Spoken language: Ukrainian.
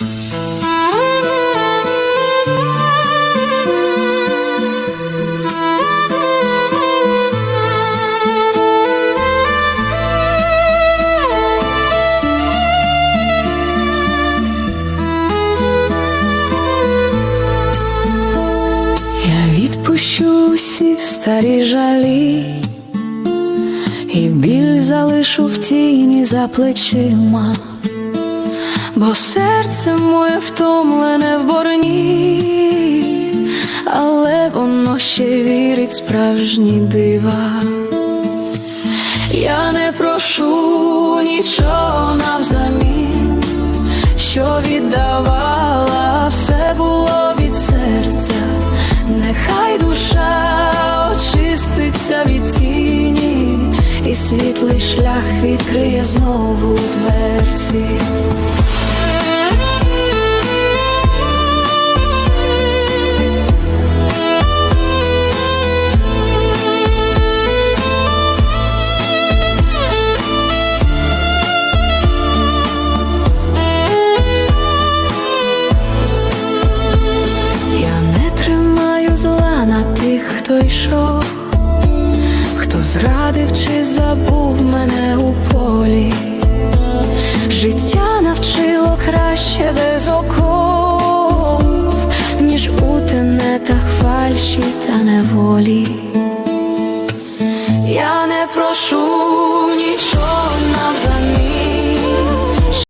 Відпущу всі старі жалі, і біль залишу в тіні за плечима, бо серце моє втомлене в борні, але воно ще вірить справжні дива. Я не прошу нічого навзамін, що віддавала, все було світлий шлях відкриє знову дверці. Я не тримаю зла на тих, хто йшов, хто зрадив, чи забув мене у полі, життя навчило краще без оков, ніж у тенетах фальші та неволі. Я не прошу.